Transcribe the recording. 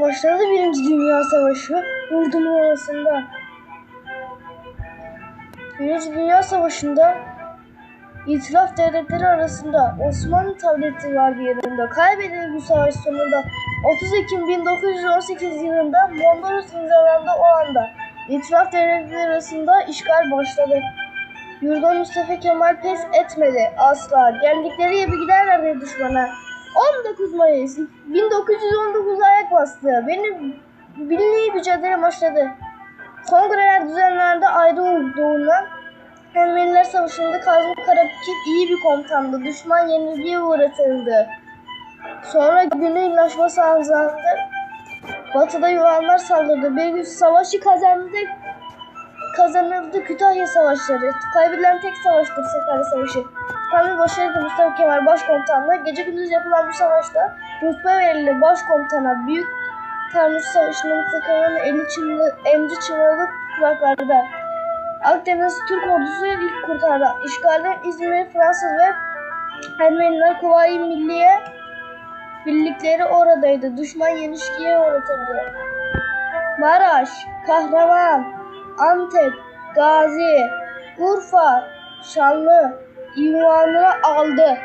Başladı Birinci Dünya Savaşı yurdumun arasında. Birinci Dünya Savaşı'nda İtilaf devletleri arasında Osmanlı Devleti var bir yanında. Kaybedilen bu savaş sonunda 30 Ekim 1918 yılında Mondros imzalandı o anda. İtilaf devletleri arasında işgal başladı. Yurda Mustafa Kemal pes etmedi asla. Geldikleri gibi giderlerdi düşmana. 19 Mayıs 1919 ayak bastı. Benim milli mücadele başladı. Kongreler düzenlendi ayrı olduğundan Ermeniler Savaşı'nda Kazım Karabekir iyi bir komutandı. Düşman yenilgiye uğratıldı. Sonra Güney İnlaşma sağlandı. Batıda Yunanlar saldırdı. Bir gün savaşı kazandı. Kazanıldı Kütahya Savaşları. Kaybedilen tek savaştır Sakarya Savaşı. Tam bir başarıydı Mustafa Kemal Başkomutanlığı. Gece gündüz yapılan bu savaşta rütbe verildi başkomutana. Büyük Tanrı Savaşı'nda Mustafa eli çınlı, emri çınladı kulaklarda. Akdeniz Türk ordusu ilk kurtardı. İşgalden İzmir, Fransız ve Ermeniler Kuvayi Milliye birlikleri oradaydı. Düşman yenişkiye uğratıldı. Maraş, Kahraman, Antep, Gazi, Urfa, Şanlı, İvanını aldı.